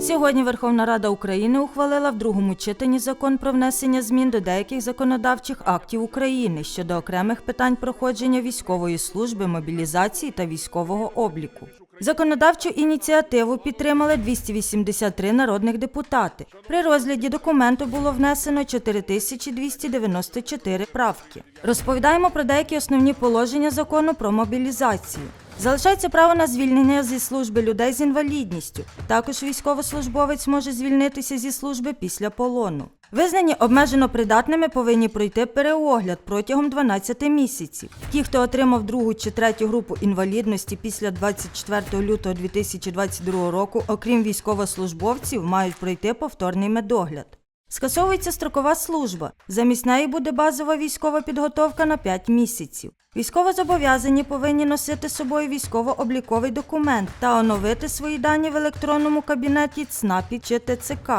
Сьогодні Верховна Рада України ухвалила в другому читанні закон про внесення змін до деяких законодавчих актів України щодо окремих питань проходження військової служби, мобілізації та військового обліку. Законодавчу ініціативу підтримали 283 народних депутати. При розгляді документу було внесено 4294 правки. Розповідаємо про деякі основні положення закону про мобілізацію. Залишається право на звільнення зі служби людей з інвалідністю. Також військовослужбовець може звільнитися зі служби після полону. Визнані обмежено придатними повинні пройти переогляд протягом 12 місяців. Ті, хто отримав другу чи третю групу інвалідності після 24 лютого 2022 року, окрім військовослужбовців, мають пройти повторний медогляд. Скасовується строкова служба. Замість неї буде базова військова підготовка на 5 місяців. Військовозобов'язані повинні носити з собою військово-обліковий документ та оновити свої дані в електронному кабінеті ЦНАПі чи ТЦК.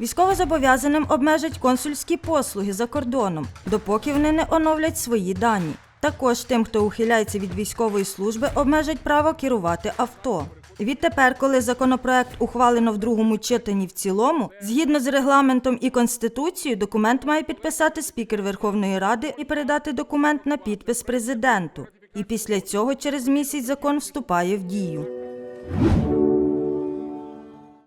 Військовозобов'язаним обмежать консульські послуги за кордоном, допоки вони не оновлять свої дані. Також тим, хто ухиляється від військової служби, обмежать право керувати авто. Відтепер, коли законопроект ухвалено в другому читанні в цілому, згідно з регламентом і конституцією, документ має підписати спікер Верховної Ради і передати документ на підпис президенту. І після цього через місяць закон вступає в дію.